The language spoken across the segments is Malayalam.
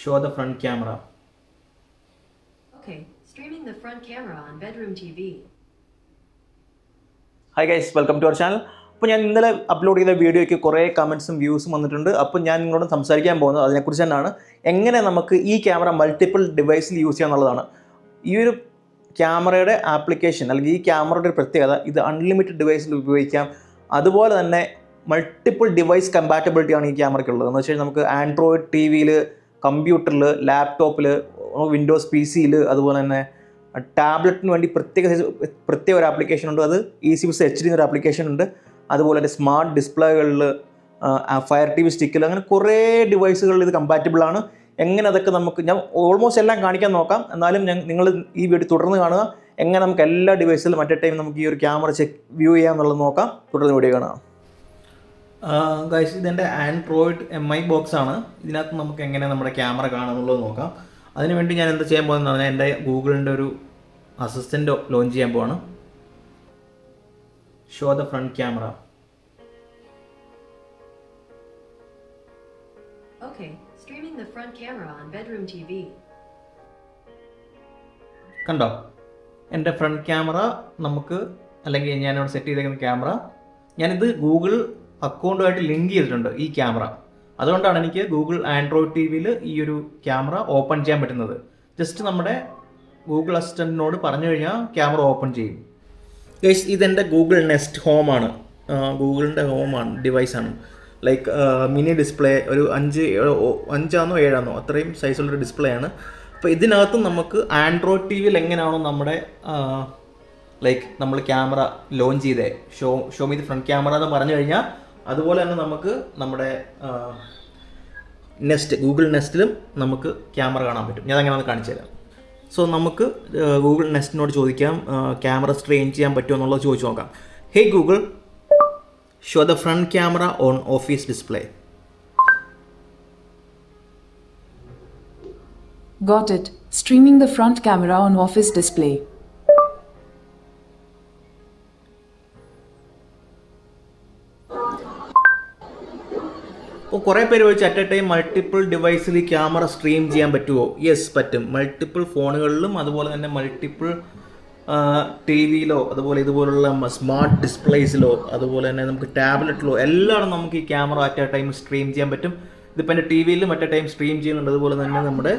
Show the front camera. Okay, streaming the front camera on bedroom TV. Hi guys welcome to our channel അപ്പോൾ ഞാൻ ഇന്നലെ അപ്ലോഡ് ചെയ്ത വീഡിയോയ്ക്ക് കുറേ കമൻസും വ്യൂസും വന്നിട്ടുണ്ട്. അപ്പോൾ ഞാൻ നിങ്ങളോട് സംസാരിക്കാൻ പോകുന്നത് അതിനെക്കുറിച്ച് തന്നെയാണ്. എങ്ങനെ നമുക്ക് ഈ ക്യാമറ മൾട്ടിപ്പിൾ ഡിവൈസിൽ യൂസ് ചെയ്യാം എന്നുള്ളതാണ്. ഈ ഒരു ക്യാമറയുടെ ആപ്ലിക്കേഷൻ അല്ലെങ്കിൽ ഈ ക്യാമറയുടെ ഒരു പ്രത്യേകത ഇത് അൺലിമിറ്റഡ് ഡിവൈസിൽ ഉപയോഗിക്കാം. അതുപോലെ തന്നെ മൾട്ടിപ്പിൾ ഡിവൈസ് കമ്പാറ്റബിലിറ്റിയാണ് ഈ ക്യാമറയ്ക്കുള്ളത് എന്ന് വെച്ച് കഴിഞ്ഞാൽ നമുക്ക് ആൻഡ്രോയിഡ് ടി വിയിൽ കമ്പ്യൂട്ടറിൽ ലാപ്ടോപ്പിൽ വിൻഡോസ് പി സിയിൽ അതുപോലെ തന്നെ ടാബ്ലറ്റിന് വേണ്ടി പ്രത്യേക പ്രത്യേക ഒരു ആപ്ലിക്കേഷൻ ഉണ്ട്. അത് E C viz H D എന്നൊരു ആപ്ലിക്കേഷൻ ഉണ്ട്. അതുപോലെ തന്നെ സ്മാർട്ട് ഡിസ്പ്ലേകളിൽ ഫയർ ടി വി സ്റ്റിക്കിൽ അങ്ങനെ കുറേ ഡിവൈസുകളിൽ ഇത് കമ്പാറ്റബിൾ ആണ്. എങ്ങനെ അതൊക്കെ നമുക്ക് ഞാൻ ഓൾമോസ്റ്റ് എല്ലാം കാണിക്കാൻ നോക്കാം. എന്നാലും ഞാൻ നിങ്ങൾ ഈ വീഡിയോ തുടർന്ന് കാണുക. എങ്ങനെ നമുക്ക് എല്ലാ ഡിവൈസിലും മറ്റേ ടൈം നമുക്ക് ഈ ഒരു ക്യാമറ ചെക്ക് വ്യൂ ചെയ്യാം എന്നുള്ളത് നോക്കാം. തുടർന്ന് വീഡിയോ കാണാം. ഗൈസ് ഇതെന്റെ ആൻഡ്രോയിഡ് എം ഐ ബോക്സ് ആണ്. ഇതിനകത്ത് നമുക്ക് എങ്ങനെ നമ്മുടെ ക്യാമറ കാണാമെന്നുള്ളത് നോക്കാം. അതിനുവേണ്ടി ഞാൻ എന്താ ചെയ്യാൻ പോകുന്നത് പറഞ്ഞാൽ എന്റെ ഗൂഗിളിന്റെ ഒരു അസിസ്റ്റന്റ് ലോഞ്ച് ചെയ്യാൻ പോവാണ്. Show the front camera. കണ്ടോ? എന്റെ ഫ്രണ്ട് ക്യാമറ നമുക്ക് അല്ലെങ്കിൽ ഞാനിവിടെ സെറ്റ് ചെയ്തേക്കുന്ന ക്യാമറ ഞാനിത് ഗൂഗിൾ അക്കൗണ്ടുമായിട്ട് ലിങ്ക് ചെയ്തിട്ടുണ്ട് ഈ ക്യാമറ. അതുകൊണ്ടാണ് എനിക്ക് ഗൂഗിൾ ആൻഡ്രോയിഡ് ടി വിയിൽ ഈ ഒരു ക്യാമറ ഓപ്പൺ ചെയ്യാൻ പറ്റുന്നത്. ജസ്റ്റ് നമ്മുടെ ഗൂഗിൾ അസിസ്റ്റന്റിനോട് പറഞ്ഞു കഴിഞ്ഞാൽ ക്യാമറ ഓപ്പൺ ചെയ്യും. ഗൈസ് ഇതെന്റെ ഗൂഗിൾ നെസ്റ്റ് ഹോമാണ് ഗൂഗിളിന്റെ ഹോമാണ് ഡിവൈസാണ് ലൈക്ക് മിനി ഡിസ്പ്ലേ ഒരു അഞ്ച് അഞ്ചാണോ ഏഴാണോ അത്രയും സൈസുള്ളൊരു ഡിസ്പ്ലേ ആണ്. അപ്പോൾ ഇതിനകത്ത് നമുക്ക് ആൻഡ്രോയിഡ് ടി വിയിൽ എങ്ങനെയാണോ നമ്മുടെ ലൈക്ക് നമ്മൾ ക്യാമറ ലോഞ്ച് ചെയ്തേ. Show show me the front camera എന്ന് പറഞ്ഞു കഴിഞ്ഞാൽ അതുപോലെ തന്നെ നമുക്ക് നമ്മുടെ നെസ്റ്റ് ഗൂഗിൾ നെസ്റ്റിലും നമുക്ക് ക്യാമറ കാണാൻ പറ്റും ഞാൻ അങ്ങനെ കാണിച്ചു തരാം സോ നമുക്ക് ഗൂഗിൾ നെസ്റ്റിനോട് ചോദിക്കാം ക്യാമറ സ്ട്രെയിൻ ചെയ്യാൻ പറ്റുമോ എന്നുള്ളത് ചോദിച്ചു നോക്കാം hey Google show the front camera on office display Got it. Streaming the front camera on office display. കുറേ പേര് ചോദിച്ചു അറ്റ് എ ടൈം മൾട്ടിപ്പിൾ ഡിവൈസിൽ ക്യാമറ സ്ട്രീം ചെയ്യാൻ പറ്റുമോ യെസ് പറ്റും. മൾട്ടിപ്പിൾ ഫോണുകളിലും അതുപോലെ തന്നെ മൾട്ടിപ്പിൾ ടി വിയിലോ അതുപോലെ ഇതുപോലുള്ള സ്മാർട്ട് ഡിസ്പ്ലേസിലോ അതുപോലെ തന്നെ നമുക്ക് ടാബ്ലറ്റിലോ എല്ലായിടും നമുക്ക് ഈ camera at a time stream ചെയ്യാൻ പറ്റും. ഇതിപ്പോൾ എന്റെ ടി വിയിലും അറ്റ് എ ടൈം സ്ട്രീം ചെയ്യുന്നുണ്ട്. അതുപോലെ തന്നെ നമ്മുടെ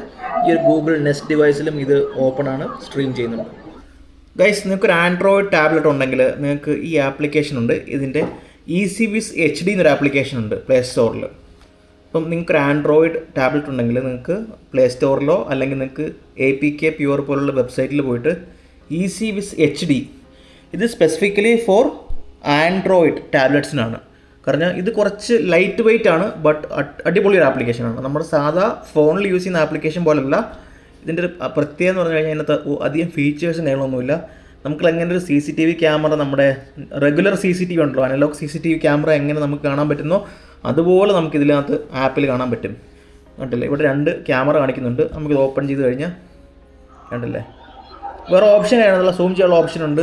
ഈ ഒരു ഗൂഗിൾ നെസ്റ്റ് ഡിവൈസിലും ഇത് ഓപ്പൺ ആണ് സ്ട്രീം ചെയ്യുന്നുണ്ട്. ഗൈസ് നിങ്ങൾക്ക് ഒരു ആൻഡ്രോയിഡ് ടാബ്ലറ്റ് ഉണ്ടെങ്കിൽ നിങ്ങൾക്ക് ഈ ആപ്ലിക്കേഷൻ ഉണ്ട്. ഇതിന്റെ E C viz H D എന്നൊരു ആപ്ലിക്കേഷൻ ഉണ്ട് പ്ലേ സ്റ്റോറിൽ അപ്പം നിങ്ങൾക്ക് ആൻഡ്രോയിഡ് ടാബ്ലറ്റ് ഉണ്ടെങ്കിൽ നിങ്ങൾക്ക് പ്ലേ സ്റ്റോറിലോ അല്ലെങ്കിൽ നിങ്ങൾക്ക് എ പി കെ പ്യുവർ പോലുള്ള വെബ്സൈറ്റിൽ പോയിട്ട് E C viz H D ഇത് സ്പെസിഫിക്കലി ഫോർ ആൻഡ്രോയിഡ് ടാബ്ലറ്റ്സിനാണ് കാരണം ഇത് കുറച്ച് ലൈറ്റ് വെയിറ്റ് ആണ് ബട്ട് അടിപൊളി ഒരു ആപ്ലിക്കേഷനാണ് നമ്മുടെ സാധാ ഫോണിൽ യൂസ് ചെയ്യുന്ന ആപ്ലിക്കേഷൻ പോലല്ല. ഇതിന്റെ ഒരു പ്രത്യേകത എന്ന് പറഞ്ഞു കഴിഞ്ഞാൽ അതിനകത്ത് അധികം ഫീച്ചേഴ്സും കാര്യങ്ങളൊന്നുമില്ല. നമുക്ക് എങ്ങനെ ഒരു C C T V camera നമ്മുടെ regular C C T V ഉണ്ടല്ലോ analog C C T V camera എങ്ങനെ നമുക്ക് കാണാൻ പറ്റുന്നോ അതുപോലെ നമുക്ക് ഇതിനകത്ത് ആപ്പിൽ കാണാൻ പറ്റും. കണ്ടില്ലേ? ഇവിടെ രണ്ട് ക്യാമറ കാണിക്കുന്നുണ്ട്. നമുക്കിത് ഓപ്പൺ ചെയ്ത് കഴിഞ്ഞാൽ കണ്ടില്ലേ? വേറെ ഓപ്ഷൻ ആണെന്നുള്ള സൂം ചെയ്യാനുള്ള ഓപ്ഷൻ ഉണ്ട്.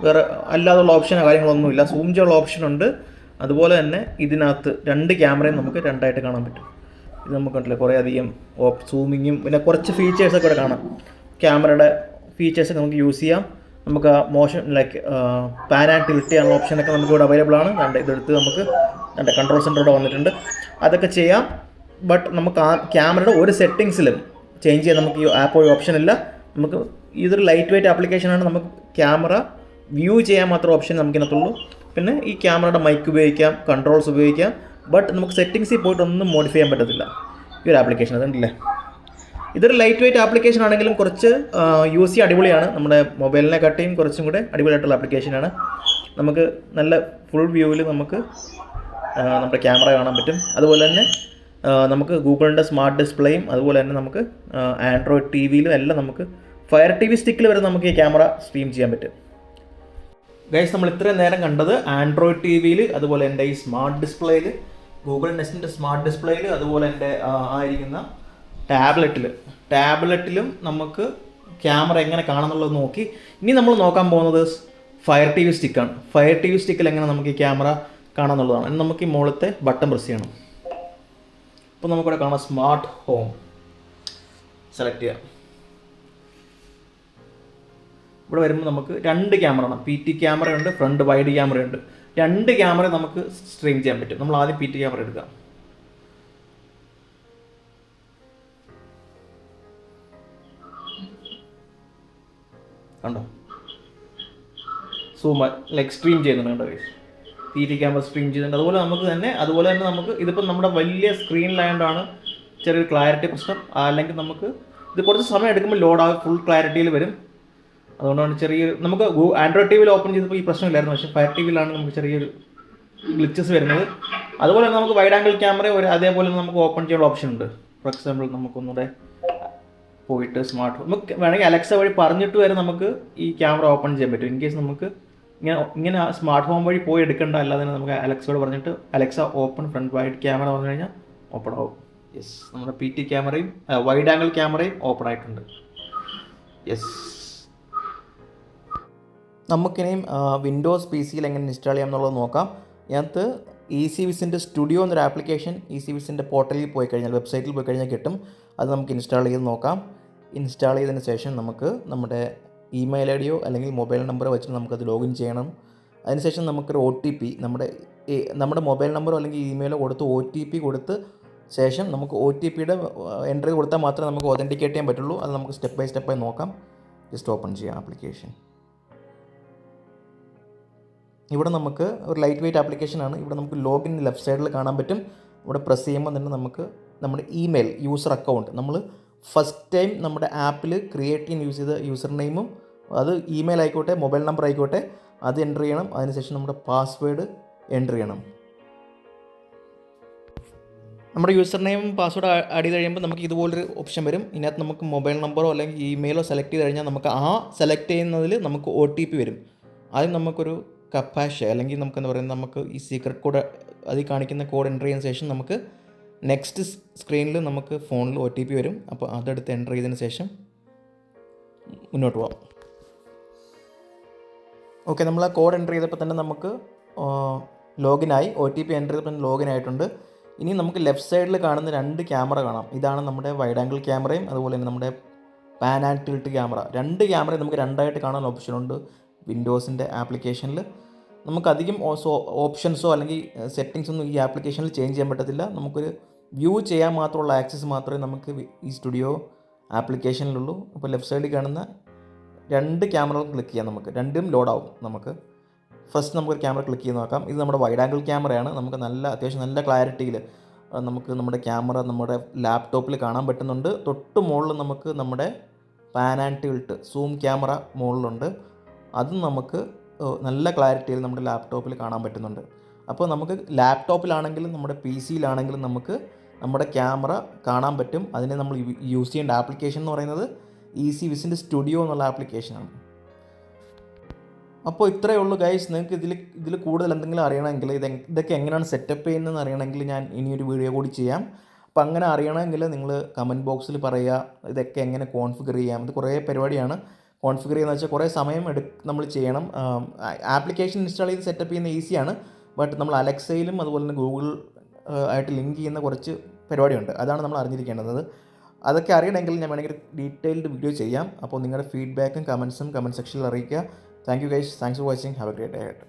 വേറെ അല്ലാതുള്ള ഓപ്ഷനോ കാര്യങ്ങളൊന്നുമില്ല. സൂം ചെയ്യാനുള്ള ഓപ്ഷൻ ഉണ്ട്. അതുപോലെ തന്നെ ഇതിനകത്ത് രണ്ട് ക്യാമറയും നമുക്ക് രണ്ടായിട്ട് കാണാൻ പറ്റും. ഇത് നമുക്ക് കണ്ടില്ലേ? കുറേ അധികം ഓപ്പ് സൂമിങ്ങും പിന്നെ കുറച്ച് ഫീച്ചേഴ്സൊക്കെ ഇവിടെ കാണാം. ക്യാമറയുടെ ഫീച്ചേഴ്സൊക്കെ നമുക്ക് യൂസ് ചെയ്യാം. നമുക്ക് motion like pan and tilt ചെയ്യാനുള്ള ഓപ്ഷനൊക്കെ നമുക്ക് ഇവിടെ അവൈലബിൾ ആണ്. രണ്ട് ഇതെടുത്ത് നമുക്ക് രണ്ട് കൺട്രോൾ സെന്റർ ഇവിടെ വന്നിട്ടുണ്ട്. അതൊക്കെ ചെയ്യാം. ബട്ട് നമുക്ക് ആ ക്യാമറയുടെ ഒരു സെറ്റിങ്സിലും ചേഞ്ച് ചെയ്യാൻ നമുക്ക് ഈ ആപ്പ് വഴി ഓപ്ഷൻ ഇല്ല. നമുക്ക് ഇതൊരു ലൈറ്റ് വെയിറ്റ് ആപ്ലിക്കേഷനാണ് നമുക്ക് ക്യാമറ വ്യൂ ചെയ്യാൻ മാത്രം ഓപ്ഷൻ നമുക്കിനകത്തുള്ളൂ പിന്നെ ഈ ക്യാമറയുടെ മൈക്ക് ഉപയോഗിക്കാം കൺട്രോൾസ് ഉപയോഗിക്കാം. ബട്ട് നമുക്ക് സെറ്റിങ്സിൽ പോയിട്ട് ഒന്നും മോഡിഫൈ ചെയ്യാൻ പറ്റത്തില്ല. ഈ ഒരു ആപ്ലിക്കേഷൻ അതുണ്ടല്ലേ ഇതൊരു ലൈറ്റ് വെയിറ്റ് ആപ്ലിക്കേഷൻ ആണെങ്കിലും കുറച്ച് യൂസ് ചെയ്യാൻ അടിപൊളിയാണ്. നമ്മുടെ മൊബൈലിനെ കട്ടിയും കുറച്ചും കൂടെ അടിപൊളിയായിട്ടുള്ള ആപ്ലിക്കേഷനാണ് നമുക്ക് നല്ല ഫുൾ വ്യൂവിൽ നമുക്ക് നമ്മുടെ ക്യാമറ കാണാൻ പറ്റും. അതുപോലെ തന്നെ നമുക്ക് ഗൂഗിളിന്റെ സ്മാർട്ട് ഡിസ്പ്ലേയും അതുപോലെ തന്നെ നമുക്ക് ആൻഡ്രോയിഡ് ടി വിയിലും എല്ലാം നമുക്ക് ഫയർ ടി വി സ്റ്റിക്കിൽ വരെ നമുക്ക് ഈ ക്യാമറ സ്ട്രീം ചെയ്യാൻ പറ്റും. ഗൈസ് നമ്മൾ ഇത്രയും നേരം കണ്ടത് ആൻഡ്രോയിഡ് ടി വിയിൽ അതുപോലെ എന്റെ ഈ സ്മാർട്ട് ഡിസ്പ്ലേയിൽ ഗൂഗിൾ നെസ്റ്റിന്റെ സ്മാർട്ട് ഡിസ്പ്ലേയിൽ അതുപോലെ എന്റെ ആയിരിക്കുന്ന ടാബ്ലറ്റിൽ ടാബ്ലറ്റിലും നമുക്ക് ക്യാമറ എങ്ങനെ കാണുന്നുള്ളത് നോക്കി. ഇനി നമ്മൾ നോക്കാൻ പോകുന്നത് ഫയർ ടി വി സ്റ്റിക്കാണ് ഫയർ ടി വി സ്റ്റിക്കിൽ എങ്ങനെ നമുക്ക് ഈ ക്യാമറ കാണാമെന്നുള്ളതാണ് ഇനി നമുക്ക് ഈ മുകളിലത്തെ ബട്ടൺ പ്രസ് ചെയ്യണം. അപ്പോൾ നമുക്കിവിടെ കാണാം സ്മാർട്ട് ഹോം. സെലക്ട് ചെയ്യാം. ഇവിടെ വരുമ്പോൾ നമുക്ക് രണ്ട് ക്യാമറ ആണ് പി ടി ക്യാമറ ഉണ്ട് ഫ്രണ്ട് വൈഡ് ക്യാമറ ഉണ്ട് രണ്ട് ക്യാമറ നമുക്ക് സ്ട്രീം ചെയ്യാൻ പറ്റും. നമ്മൾ ആദ്യം പി ടി ക്യാമറ എടുക്കാം. കണ്ടോ? സൂം ലൈക്ക് സ്ട്രീം ചെയ്യുന്നുണ്ട് കണ്ടോ ഗൈസ് ടി ക്യാമറ സ്ട്രീം ചെയ്യുന്നുണ്ട്. അതുപോലെ നമുക്ക് തന്നെ അതുപോലെ തന്നെ നമുക്ക് ഇതിപ്പോൾ നമ്മുടെ വലിയ സ്ക്രീനിലായതുകൊണ്ടാണ് ചെറിയൊരു ക്ലാരിറ്റി പ്രശ്നം. അല്ലെങ്കിൽ നമുക്ക് ഇത് കുറച്ച് സമയം എടുക്കുമ്പോൾ ലോഡാകും ഫുൾ ക്ലാരിറ്റിയിൽ വരും. അതുകൊണ്ടാണ് ചെറിയ നമുക്ക് ആൻഡ്രോയിഡ് ടി വിയിൽ ഓപ്പൺ ചെയ്തപ്പോൾ ഈ പ്രശ്നമില്ലായിരുന്നു. പക്ഷേ ഫയർ ടി വിയിലാണ് നമുക്ക് ചെറിയൊരു ഗ്ലിച്ചസ് വരുന്നത്. അതുപോലെ തന്നെ നമുക്ക് വൈഡ് ആംഗിൾ ക്യാമറ ഒരു അതേപോലെ നമുക്ക് ഓപ്പൺ ചെയ്യാനുള്ള ഓപ്ഷൻ ഉണ്ട്. ഫോർ എക്സാമ്പിൾ നമുക്കൊന്നുകൂടെ പോയിട്ട് സ്മാർട്ട് ഫോൺ നമുക്ക് വേണമെങ്കിൽ അലക്സ വഴി പറഞ്ഞിട്ട് വരെ നമുക്ക് ഈ ക്യാമറ ഓപ്പൺ ചെയ്യാൻ പറ്റും. ഇൻ കേസ് നമുക്ക് ഇങ്ങനെ ഇങ്ങനെ സ്മാർട്ട് ഫോൺ വഴി പോയി എടുക്കേണ്ട അല്ലാതെ തന്നെ നമുക്ക് അലക്സയോട് പറഞ്ഞിട്ട് Alexa open front wide camera പറഞ്ഞു കഴിഞ്ഞാൽ ഓപ്പൺ ആവും. യെസ് നമ്മുടെ പി ടി ക്യാമറയും വൈഡ് ആംഗിൾ ക്യാമറയും ഓപ്പൺ ആയിട്ടുണ്ട്. യെസ് നമുക്കിനിയും വിൻഡോസ് പി സിയിൽ എങ്ങനെ ഇൻസ്റ്റാൾ ചെയ്യാം എന്നുള്ളത് നോക്കാം. ഇതിനകത്ത് ഇ സി വിസിന്റെ സ്റ്റുഡിയോ എന്നൊരു ആപ്ലിക്കേഷൻ ഇ സി വിസിന്റെ പോർട്ടലിൽ പോയി കഴിഞ്ഞാൽ വെബ്സൈറ്റിൽ പോയി കഴിഞ്ഞാൽ കിട്ടും. അത് നമുക്ക് ഇൻസ്റ്റാൾ ചെയ്ത് നോക്കാം. ഇൻസ്റ്റാൾ ചെയ്തതിന് ശേഷം നമുക്ക് നമ്മുടെ ഇമെയിൽ ഐ ഡിയോ അല്ലെങ്കിൽ മൊബൈൽ നമ്പറോ വെച്ച് നമുക്കത് ലോഗിൻ ചെയ്യണം. അതിനുശേഷം നമുക്കൊരു ഒ ടി പി നമ്മുടെ നമ്മുടെ മൊബൈൽ നമ്പറോ അല്ലെങ്കിൽ ഇമെയിലോ കൊടുത്ത് ഒ ടി പി കൊടുത്ത് ശേഷം നമുക്ക് ഒ ടി പിയുടെ എൻട്രി കൊടുത്താൽ മാത്രമേ നമുക്ക് ഒതന്റിക്കേറ്റ് ചെയ്യാൻ പറ്റുള്ളൂ. അത് നമുക്ക് സ്റ്റെപ്പ് ബൈ സ്റ്റെപ്പായി നോക്കാം. ജസ്റ്റ് ഓപ്പൺ ചെയ്യാം ആപ്ലിക്കേഷൻ ഇവിടെ നമുക്ക് ഒരു ലൈറ്റ് വെയിറ്റ് ആപ്ലിക്കേഷനാണ് ഇവിടെ നമുക്ക് ലോഗിൻ ലെഫ്റ്റ് സൈഡിൽ കാണാൻ പറ്റും. ഇവിടെ പ്രസ് ചെയ്യുമ്പോൾ തന്നെ നമുക്ക് നമ്മുടെ ഇമെയിൽ യൂസർ അക്കൗണ്ട് നമ്മൾ ഫസ്റ്റ് ടൈം നമ്മുടെ ആപ്പിൽ ക്രിയേറ്റ് ചെയ്യുന്ന യൂസ് ചെയ്ത യൂസർ നെയിമും അത് ഇമെയിൽ ആയിക്കോട്ടെ മൊബൈൽ നമ്പർ ആയിക്കോട്ടെ അത് എന്റർ ചെയ്യണം. അതിനുശേഷം നമ്മുടെ പാസ്വേഡ് എന്റർ ചെയ്യണം. നമ്മുടെ യൂസർ നെയിമും പാസ്വേഡ് ആഡ് ചെയ്ത് കഴിയുമ്പോൾ നമുക്ക് ഇതുപോലൊരു ഓപ്ഷൻ വരും. ഇതിനകത്ത് നമുക്ക് മൊബൈൽ നമ്പറോ അല്ലെങ്കിൽ ഇമെയിലോ സെലക്ട് ചെയ്ത് കഴിഞ്ഞാൽ നമുക്ക് ആ സെലക്ട് ചെയ്യുന്നതിൽ നമുക്ക് ഒ വരും. ആദ്യം നമുക്കൊരു കപ്പാഷ അല്ലെങ്കിൽ നമുക്കെന്ന് പറയുന്നത് നമുക്ക് ഈ സീക്രട്ട് കോഡ് അതിൽ കാണിക്കുന്ന കോഡ് എന്റർ ചെയ്യുന്ന ശേഷം നമുക്ക് നെക്സ്റ്റ് സ്ക്രീനിൽ നമുക്ക് ഫോണിൽ ഒ ടി പി വരും. അപ്പോൾ അതെടുത്ത് എന്റർ ചെയ്തതിന് ശേഷം മുന്നോട്ട് പോകാം ഓക്കെ നമ്മൾ ആ കോഡ് എന്റർ ചെയ്തപ്പോൾ തന്നെ നമുക്ക് ലോഗിനായി ഒ ടി പി എന്റർ ചെയ്തപ്പോൾ തന്നെ ലോഗിൻ ആയിട്ടുണ്ട്. ഇനി നമുക്ക് ലെഫ്റ്റ് സൈഡിൽ കാണുന്ന രണ്ട് ക്യാമറ കാണാം. ഇതാണ് നമ്മുടെ വൈഡ് ആംഗിൾ ക്യാമറയും അതുപോലെ തന്നെ നമ്മുടെ പാൻ ആൻഡ് ടിൽട്ട് ക്യാമറ രണ്ട് ക്യാമറയും നമുക്ക് രണ്ടായിട്ട് കാണാൻ ഓപ്ഷനുണ്ട് വിൻഡോസിന്റെ ആപ്ലിക്കേഷനിൽ നമുക്കധികം ഓപ്ഷൻസോ അല്ലെങ്കിൽ സെറ്റിങ്സ് ഒന്നും ഈ ആപ്ലിക്കേഷനിൽ ചേഞ്ച് ചെയ്യാൻ പറ്റത്തില്ല. നമുക്കൊരു വ്യൂ ചെയ്യാൻ മാത്രമുള്ള ആക്സസ് മാത്രമേ നമുക്ക് ഈ സ്റ്റുഡിയോ ആപ്ലിക്കേഷനിലുള്ളൂ. അപ്പോൾ ലെഫ്റ്റ് സൈഡിൽ കാണുന്ന രണ്ട് ക്യാമറകൾ ക്ലിക്ക് ചെയ്യാം നമുക്ക്. രണ്ടും ലോഡാവും നമുക്ക്. ഫസ്റ്റ് നമുക്കൊരു ക്യാമറ ക്ലിക്ക് ചെയ്ത് നോക്കാം. ഇത് നമ്മുടെ വൈഡ് ആംഗിൾ ക്യാമറയാണ്. നമുക്ക് നല്ല അത്യാവശ്യം നല്ല ക്ലാരിറ്റിയിൽ നമുക്ക് നമ്മുടെ ക്യാമറ നമ്മുടെ ലാപ്ടോപ്പിൽ കാണാൻ പറ്റുന്നുണ്ട്. തൊട്ട് മുകളിൽ നമുക്ക് നമ്മുടെ pan and tilt zoom camera മുകളിലുണ്ട്. അതും നമുക്ക് നല്ല ക്ലാരിറ്റിയിൽ നമ്മുടെ ലാപ്ടോപ്പിൽ കാണാൻ പറ്റുന്നുണ്ട്. അപ്പോൾ നമുക്ക് ലാപ്ടോപ്പിലാണെങ്കിലും നമ്മുടെ പി സിയിലാണെങ്കിലും നമുക്ക് നമ്മുടെ ക്യാമറ കാണാൻ പറ്റും. അതിനെ നമ്മൾ യൂസ് ചെയ്യേണ്ട ആപ്ലിക്കേഷൻ എന്ന് പറയുന്നത് ഇ സി വിസിന്റെ സ്റ്റുഡിയോ എന്നുള്ള ആപ്ലിക്കേഷനാണ്. അപ്പോൾ ഇത്രയേ ഉള്ളൂ ഗൈസ്. നിങ്ങൾക്ക് ഇതിൽ ഇതിൽ കൂടുതൽ എന്തെങ്കിലും അറിയണമെങ്കിൽ ഇത് ഇതൊക്കെ എങ്ങനെയാണ് സെറ്റപ്പ് ചെയ്യുന്നതെന്ന് അറിയണമെങ്കിൽ ഞാൻ ഇനിയൊരു വീഡിയോ കൂടി ചെയ്യാം. അപ്പോൾ അങ്ങനെ അറിയണമെങ്കിൽ നിങ്ങൾ കമന്റ് ബോക്സിൽ പറയുക ഇതൊക്കെ എങ്ങനെ കോൺഫിഗർ ചെയ്യാം. ഇത് കുറേ പരിപാടിയാണ്. കോൺഫിഗർ ചെയ്യുന്നത് വെച്ചാൽ കുറേ സമയം എടു നമ്മൾ ചെയ്യണം. ആപ്ലിക്കേഷൻ ഇൻസ്റ്റാൾ ചെയ്ത് സെറ്റപ്പ് ചെയ്യുന്ന ഈസിയാണ് ബട്ട് നമ്മൾ അലക്സയിലും അതുപോലെ തന്നെ ഗൂഗിൾ ആയിട്ട് ലിങ്ക് ചെയ്യുന്ന കുറച്ച് പരിപാടിയുണ്ട്. അതാണ് നമ്മൾ അറിഞ്ഞിരിക്കേണ്ടത്. അതൊക്കെ അറിയണമെങ്കിൽ ഞാൻ വേണമെങ്കിൽ ഡീറ്റെയിൽഡ് വീഡിയോ ചെയ്യാം. അപ്പോൾ നിങ്ങളുടെ ഫീഡ്ബാക്കും കമൻസും കമന്റ് സെക്ഷനിൽ അറിയിക്കുക. Thank you guys thanks for watching have a great day